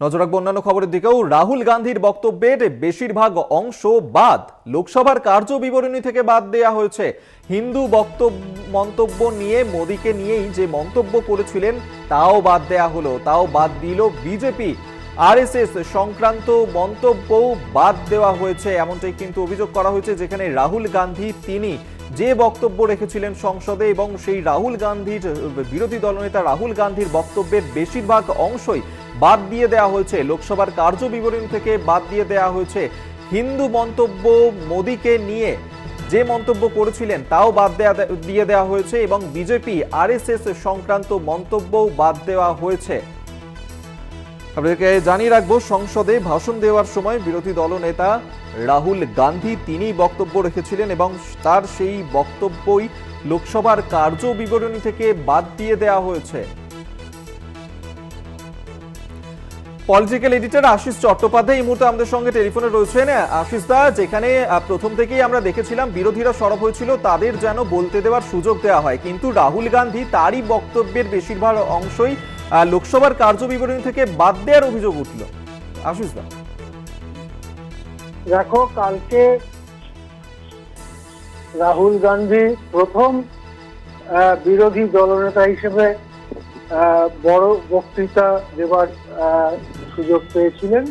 নজর রাখব অন্যান্য খবরের দিকেও। রাহুল গান্ধীর বক্তব্যের বেশিরভাগ অংশ বাদ। লোকসভার কার্য বিবরণী থেকে বাদ দেয়া হয়েছে। হিন্দু বক্তব্য, মন্তব্য নিয়ে, মোদীকে নিয়েই যে মন্তব্য করেছিলেন, তাও বাদ দেয়া হলো, তাও বাদ দিল বিজেপি। আরএসএস সংক্রান্ত মন্তব্যও বাদ দেওয়া হয়েছে, এমনটাই কিন্তু অভিযোগ করা হয়েছে, যেখানে রাহুল গান্ধী তিনি যে বক্তব্য রেখেছিলেন সংসদে এবং সেই রাহুল গান্ধীর বিরোধী দলনেতা রাহুল গান্ধীর বক্তব্যের বেশিরভাগ অংশই বাদ দিয়ে দেওয়া হয়েছে। লোকসভার কার্য বিবরণী থেকে বাদ দিয়ে দেওয়া হয়েছে। হিন্দু মন্তব্য মোদীকে নিয়ে যে মন্তব্য করেছিলেন, তাও বাদ দেয়া দিয়ে দেওয়া হয়েছে এবং বিজেপি, আরএসএস সংক্রান্ত মন্তব্যও বাদ দেওয়া হয়েছে। আপনাদেরকে জানিয়ে রাখব, সংসদে ভাষণ দেওয়ার সময় বিরোধী দলনেতা রাহুল গান্ধী তিনি বক্তব্য রেখেছিলেন এবং তার সেই বক্তব্যই লোকসভার কার্য বিবরণী থেকে বাদ দিয়ে দেওয়া হয়েছে। পলিটিক্যাল এডিটর আশিস চট্টোপাধ্যায় এই মুহূর্তে আমাদের সঙ্গে টেলিফোনে রয়েছেন, আশিস দা, যেখানে প্রথম থেকেই আমরা দেখেছিলাম বিরোধীরা সরব হয়েছিল, তাদের যেন বলতে দেওয়ার সুযোগ দেওয়া হয়। কিন্তু রাহুল গান্ধী তারই বক্তব্যের বেশিরভাগ অংশই লোকসভার কার্য বিবরণী থেকে বাদ দেওয়ার অভিযোগ উঠল। আশিস দা। দেখো, কালকে রাহুল গান্ধী প্রথম বিরোধী দলনেতা হিসেবে বড় বক্তৃতা দেবার সুযোগ পেয়েছিলেন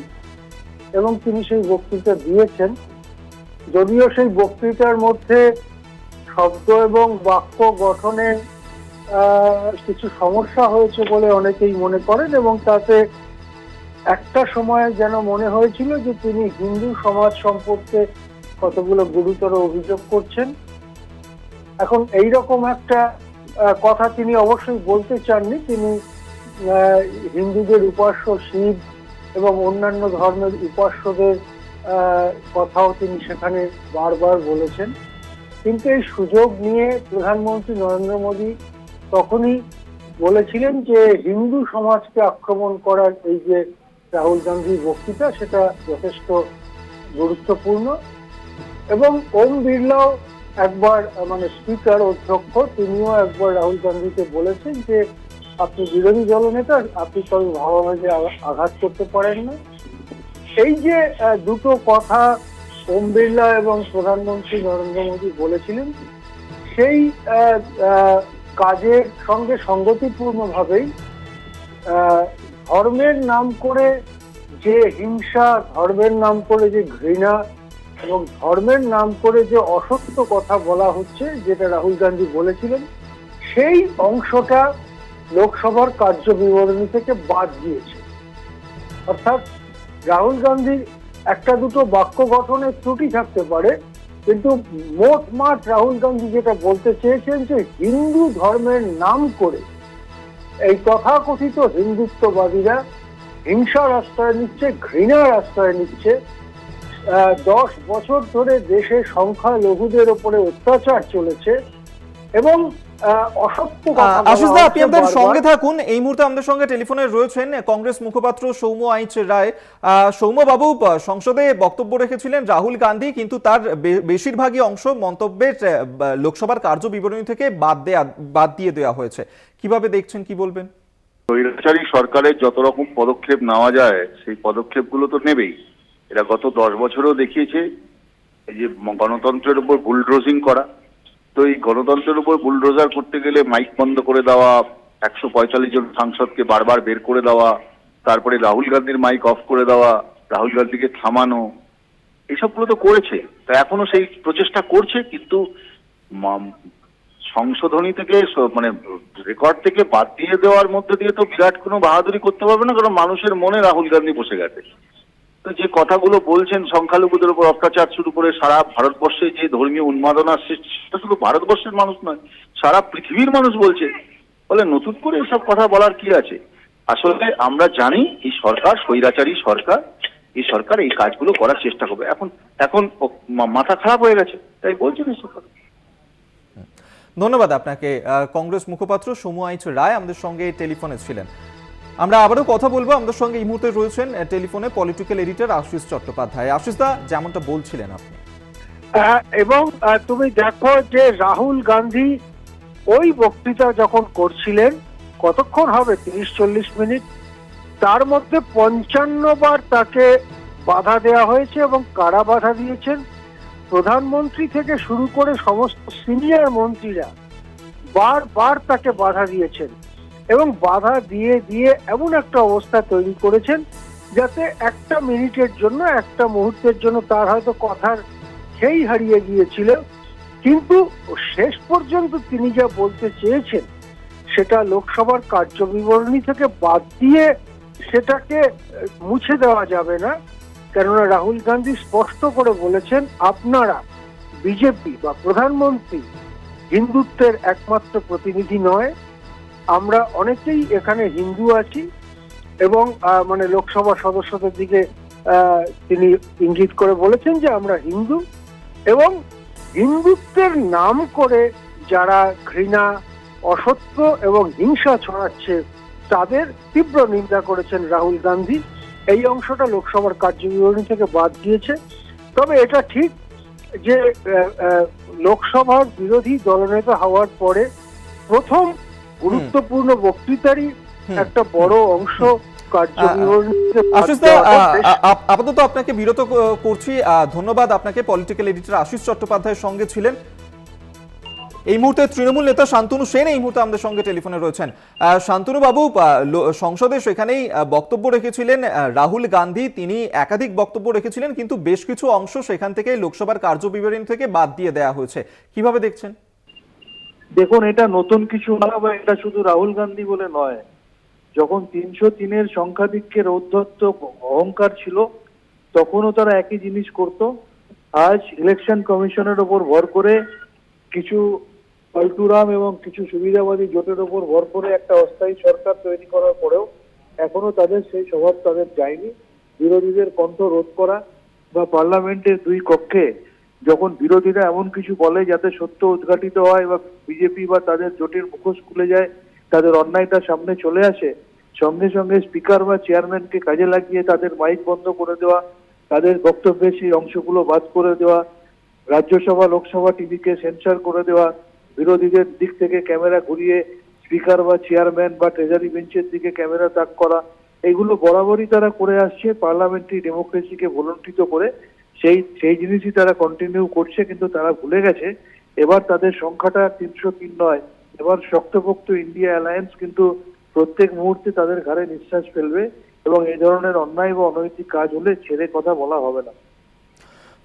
এবং তিনি সেই বক্তৃতা দিয়েছেন। যদিও সেই বক্তৃতার মধ্যে শব্দ এবং বাক্য গঠনের কিছু সমস্যা হয়েছে বলে অনেকেই মনে করেন এবং তাতে একটা সময় যেন মনে হয়েছিল যে তিনি হিন্দু সমাজ সম্পর্কে কতগুলো গুরুতর অভিযোগ করছেন। এখন এই রকম একটা কথা তিনি অবশ্যই বলতে চাননি। তিনি হিন্দুদের উপাস্য শিব এবং অন্যান্য ধর্মের উপাস্যদের কথাও তিনি সেখানে বারবার বলেছেন। কিন্তু এই সুযোগ নিয়ে প্রধানমন্ত্রী নরেন্দ্র মোদী তখনই বলেছিলেন যে হিন্দু সমাজকে আক্রমণ করার এই যে রাহুল গান্ধীর বক্তৃতা, সেটা যথেষ্ট গুরুত্বপূর্ণ। এবং ওম বিড়লাও একবার মানে স্পিকার অধ্যক্ষ তিনিও একবার রাহুল গান্ধীকে বলেছেন যে আপনি বিরোধী দলনেতা আপনি তবে ভালোভাবে আঘা- আঘাত করতে পারেন না। এই যে দুটো কথা ওম বিড়লা এবং প্রধানমন্ত্রী নরেন্দ্র মোদী বলেছিলেন সেই কাজের সঙ্গে সঙ্গতিপূর্ণভাবেই আহ, ধর্মের নাম করে যে হিংসা ধর্মের নাম করে যে ঘৃণা এবং ধর্মের নাম করে যে অসত্য কথা বলা হচ্ছে, যেটা রাহুল গান্ধী বলেছিলেন, সেই অংশটা লোকসভার কার্য বিবরণী থেকে বাদ দিয়েছে। অর্থাৎ রাহুল গান্ধীর একটা দুটো বাক্য গঠনের ত্রুটি থাকতে পারে, কিন্তু মোট মাঠ রাহুল গান্ধী যেটা বলতে চেয়েছেন যে হিন্দু ধর্মের নাম করে, এই তথাকথিত হিন্দুত্ববাদীরা হিংসার আশ্রয় নিচ্ছে ঘৃণার আশ্রয় নিচ্ছে দশ বছর ধরে দেশে সংখ্যালঘুদের ওপরে অত্যাচার চলেছে এবং আহ, অসত্য কথা বলা আশিস দা আপনি আমাদের সঙ্গে থাকুন। এই মুহূর্তে আমাদের সঙ্গে টেলিফোনে রয়েছেন কংগ্রেস মুখপাত্র সৌম্য আইচ রায়। আহ, সৌম্য বাবু সংসদে বক্তব্য রেখেছিলেন রাহুল গান্ধী কিন্তু তার বেশিরভাগই অংশ মন্তব্যের লোকসভার কার্য বিবরণী থেকে বাদ দেয়া বাদ দিয়ে দেওয়া হয়েছে। কীভাবে দেখছেন কি বলবেন? স্বৈরাচারী সরকারের যত রকম পদক্ষেপ নেওয়া যায় সেই পদক্ষেপগুলো তো নেবেই। এরা গত দশ বছরেও দেখিয়েছে, এই যে গণতন্ত্রের উপর বুলডোজিং করা। তো এই গণতন্ত্রের উপর বুলডোজার করতে গেলে মাইক বন্ধ করে দেওয়া, একশো পঁয়তাল্লিশ জন সাংসদকে বারবার বের করে দেওয়া, তারপরে রাহুল গান্ধীর মাইক অফ করে দেওয়া, রাহুল গান্ধীকে থামানো এসবগুলো তো করেছে। তা এখনও সেই প্রচেষ্টা করছে, কিন্তু সংশোধনী থেকে মানে রেকর্ড থেকে বাদ দিয়ে দেওয়ার মধ্যে দিয়ে তো বিরাট কোনো বাহাদুরি করতে পারবে না, কারণ মানুষের মনে রাহুল গান্ধী বসে গেছে। তো যে কথাগুলো বলছেন সংখ্যালঘুদের উপর অত্যাচার শুরু করে সারা ভারতবর্ষে যে ধর্মীয় উন্মাদনা সৃষ্টি, সেটা শুধু ভারতবর্ষের মানুষ নয়, সারা পৃথিবীর মানুষ বলছে। বলে নতুন করে এসব কথা বলার কি আছে? আসলে আমরা জানি এই সরকার স্বৈরাচারী সরকার, এই সরকার এই কাজগুলো করার চেষ্টা করবে। এখন এখন মাথা খারাপ হয়ে গেছে, তাই বলছেন এসব কথা। ধন্যবাদ আপনাকে। কংগ্রেস মুখপাত্র সৌম্য আইচ রায় আমাদের সঙ্গে টেলিফোনে ছিলেন। আমরা আবারও কথা বলব। আমাদের সঙ্গে এই মুহূর্তে রয়েছেন টেলিফোনে পলিটিক্যাল এডিটর আশিস চট্টোপাধ্যায়। আশিস দা যেমনটা বলছিলেন আপনি। আহ, এবং তুমি দেখো যে রাহুল গান্ধী ওই বক্তৃতা যখন করছিলেন কতক্ষণ হবে? তিরিশ চল্লিশ মিনিট। তার মধ্যে পঞ্চান্ন বার তাকে বাধা দেওয়া হয়েছে এবং কারা বাধা দিয়েছেন? প্রধানমন্ত্রী থেকে শুরু করে সমস্ত সিনিয়র মন্ত্রীরা বারবার তাকে বাধা দিয়েছেন। এবং বাধা দিয়ে দিয়ে এমন একটা অবস্থা তৈরি করেছেন যাতে একটা মিনিটের জন্য, একটা মুহূর্তের জন্য তার হয়তো কথার খেই হারিয়ে গিয়েছিল। কিন্তু শেষ পর্যন্ত তিনি যা বলতে চেয়েছেন, সেটা লোকসভার কার্যবিবরণী থেকে বাদ দিয়ে সেটাকে মুছে দেওয়া যাবে না। কেননা রাহুল গান্ধী স্পষ্ট করে বলেছেন, আপনারা বিজেপি বা প্রধানমন্ত্রী হিন্দুত্বের একমাত্র প্রতিনিধি নয় আমরা অনেকেই এখানে হিন্দু আছি এবং মানে লোকসভা সদস্যদের দিকে তিনি ইঙ্গিত করে বলেছেন যে আমরা হিন্দু এবং হিন্দুত্বের নাম করে যারা ঘৃণা, অসত্য এবং হিংসা ছড়াচ্ছে, তাদের তীব্র নিন্দা করেছেন রাহুল গান্ধী। এই অংশটা লোকসভার কার্যবিবরণী থেকে বাদ দিয়েছে। তবে এটা ঠিক যে লোকসভার বিরোধী দলনেতা হওয়ার পরে প্রথম গুরুত্বপূর্ণ বক্তৃতারই একটা বড় অংশ আপাতত আপনাকে বিরত করছি। ধন্যবাদ আপনাকে। পলিটিক্যাল এডিটর আশিস চট্টোপাধ্যায়ের সঙ্গে ছিলেন। এই মুহূর্তে তৃণমূল নেতা শান্তনু সেন এই মুহূর্তে আমাদের সঙ্গে টেলিফোনে রয়েছেন। আহ, শান্তনু বাবু সংসদে সেখানেই বক্তব্য রেখেছিলেন। রাহুল গান্ধী তিনি একাধিক বক্তব্য রেখেছিলেন কিন্তু বেশ কিছু অংশ সেখান থেকে লোকসভার কার্যবিবরণী থেকে বাদ দিয়ে দেওয়া হয়েছে। কীভাবে দেখছেন? দেখুন, এটা নতুন কিছু না বা এটা শুধু রাহুল গান্ধী বলে নয়। যখন তিনশো তিনের সংখ্যাধিক্যের ঔদ্ধত্য অহংকার ছিল, তখনও তারা একই জিনিস করত। আজ ইলেকশন কমিশনের ওপর ভর করে কিছু পল্টুরাম এবং কিছু সুবিধাবাদী জোটের ওপর ভর করে একটা অস্থায়ী সরকার তৈরি করার পরেও এখনও তাদের সেই স্বভাব তাদের যায়নি। বিরোধীদের কণ্ঠ রোধ করা বা পার্লামেন্টের দুই কক্ষে যখন বিরোধীরা এমন কিছু বলে যাতে সত্য উদ্ঘাটিত হয় বা বিজেপি বা তাদের জোটের মুখোশ খুলে যায়, তাদের অন্যায়টা সামনে চলে আসে, সঙ্গে সঙ্গে স্পিকার বা চেয়ারম্যানকে কাজে লাগিয়ে তাদের মাইক বন্ধ করে দেওয়া, তাদের বক্তব্যের সেই অংশগুলো বাদ করে দেওয়া, রাজ্যসভা, লোকসভা টিভিকে সেন্সার করে দেওয়া, বিরোধীদের দিক থেকে ক্যামেরা ঘুরিয়ে স্পিকার বা চেয়ারম্যান বা ট্রেজারি বেঞ্চের দিকে ক্যামেরা তাক করা, এগুলো বরাবরই তারা করে আসছে, পার্লামেন্টারি ডেমোক্রেসিকে ভুলণ্ঠিত করে সেই সেই জিনিসই তারা কন্টিনিউ করছে, কিন্তু তারা ভুলে গেছে। এবার তাদের সংখ্যাটা তিনশো তিন নয়। এবার শক্তপোক্ত ইন্ডিয়া অ্যালায়েন্স কিন্তু প্রত্যেক মুহূর্তে তাদের ঘাড়ে নিঃশ্বাস ফেলবে এবং এই ধরনের অন্যায় বা অনৈতিক কাজ হলে ছেড়ে কথা বলা হবে না।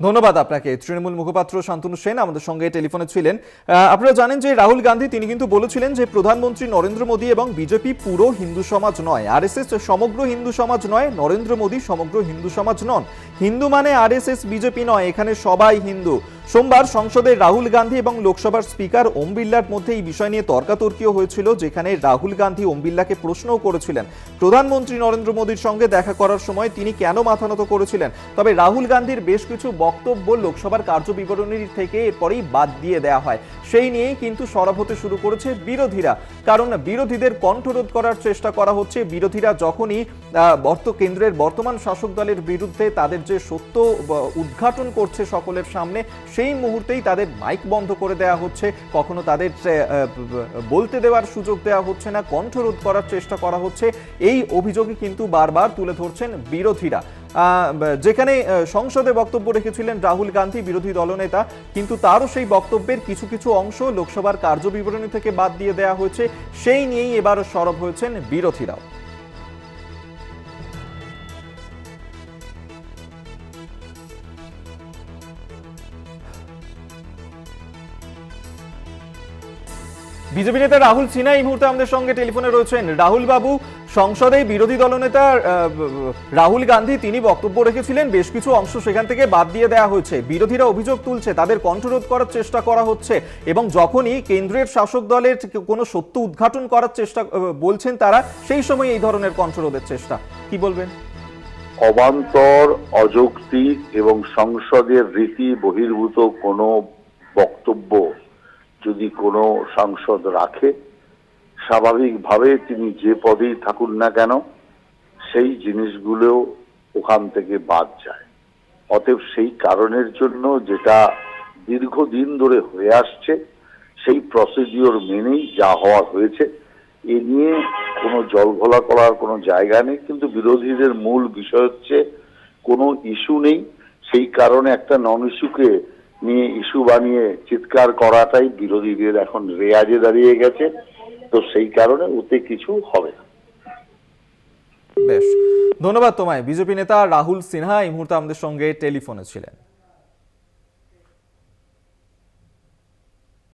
ধন্যবাদ আপনাকে। তৃণমূল মুখপাত্র শান্তনু সেন আমাদের সঙ্গে টেলিফোনে ছিলেন। আপনারা জানেন যে রাহুল গান্ধী, তিনি কিন্তু বলেছিলেন যে প্রধানমন্ত্রী নরেন্দ্র মোদী এবং বিজেপি পুরো হিন্দু সমাজ নয়। আরএসএস সমগ্র হিন্দু সমাজ নয়, নরেন্দ্র মোদী সমগ্র হিন্দু সমাজ নন। হিন্দু মানে আরএসএস, বিজেপি নয়, এখানে সবাই হিন্দু। সোমবার সংসদে রাহুল গান্ধী এবং লোকসভার স্পিকার ওম বিড়লার মধ্যে এই বিষয় নিয়ে তর্কাতর্কিও হয়েছিল, যেখানে রাহুল গান্ধী ওম বিড়লাকে প্রশ্নও করেছিলেন। প্রধানমন্ত্রী নরেন্দ্র মোদীর সঙ্গে দেখা করার সময় তিনি কেন মাথা নত করেছিলেন? তবে রাহুল গান্ধীর বেশ কিছু বক্তব্য লোকসভার কার্যবিবরণী থেকে এরপরেই বাদ দিয়ে দেওয়া হয়। সেই নিয়েই কিন্তু সরব হতে শুরু করেছে বিরোধীরা। কারণ বিরোধীদের কণ্ঠরোধ করার চেষ্টা করা হচ্ছে। বিরোধীরা যখনই বর্ত কেন্দ্রের বর্তমান শাসক দলের বিরুদ্ধে তাদের যে সত্য উদ্ঘাটন করছে সকলের সামনে সেই মুহূর্তেই তাদের মাইক বন্ধ করে দেওয়া হচ্ছে। কখনো তাদের বলতে দেওয়ার সুযোগ দেওয়া হচ্ছে না, কণ্ঠরোধ করার চেষ্টা করা হচ্ছে। এই অভিযোগই কিন্তু বারবার তুলে ধরছেন বিরোধীরা। যেখানে সংসদে বক্তব্য রেখেছিলেন রাহুল গান্ধী, বিরোধী দলনেতা, কিন্তু তারও সেই বক্তব্যের কিছু কিছু অংশ লোকসভার কার্যবিবরণী থেকে বাদ দিয়ে দেওয়া হয়েছে। সেই নিয়েই এবার সরব হয়েছেন বিরোধীরাও। বিজেপি নেতা রাহুল সিনহা এই মুহূর্তে আমাদের সঙ্গে টেলিফোনে রয়েছেন। রাহুল বাবু, সংসদে বিরোধী দলনেতা রাহুল গান্ধী তিনি বক্তব্য রেখেছিলেন। বেশ কিছু অংশ সেখান থেকে বাদ দিয়ে দেওয়া হয়েছে। বিরোধীরা অভিযোগ তুলছে, তাদের কণ্ঠরোধ করার চেষ্টা করা হচ্ছে এবং যখনই কেন্দ্রের শাসক দলের কোনো সত্য উদ্ঘাটন করার চেষ্টা বলছেন তারা, সেই সময় এই ধরনের কণ্ঠরোধের চেষ্টা। কি বলবেন? অবান্তর, অযৌক্তিক এবং সংসদের রীতি বহির্ভূত কোনো বক্তব্য যদি কোনো সাংসদ রাখে, স্বাভাবিকভাবে তিনি যে পদেই থাকুন না কেন, সেই জিনিসগুলো ওখান থেকে বাদ যায়। অতএব সেই কারণের জন্য যেটা দীর্ঘদিন ধরে হয়ে আসছে, সেই প্রসিডিওর মেনেই যা হওয়া হয়েছে, এ নিয়ে কোনো জলঘোলা করার কোনো জায়গা নেই। কিন্তু বিরোধীদের মূল বিষয় হচ্ছে, কোনো ইস্যু নেই। সেই কারণে একটা নন ইস্যুকে নিয়ে ইস্যু বানিয়ে চিৎকার করাটাই বিরোধীদের এখন রেয়াজে দাঁড়িয়ে গেছে। তো সেই কারণে ওতে কিছু হবে না। বেশ। ধন্যবাদ তোমায়। বিজেপি নেতা রাহুল সিনহা এই মুহূর্তে আমাদের সঙ্গে টেলিফোনে ছিলেন।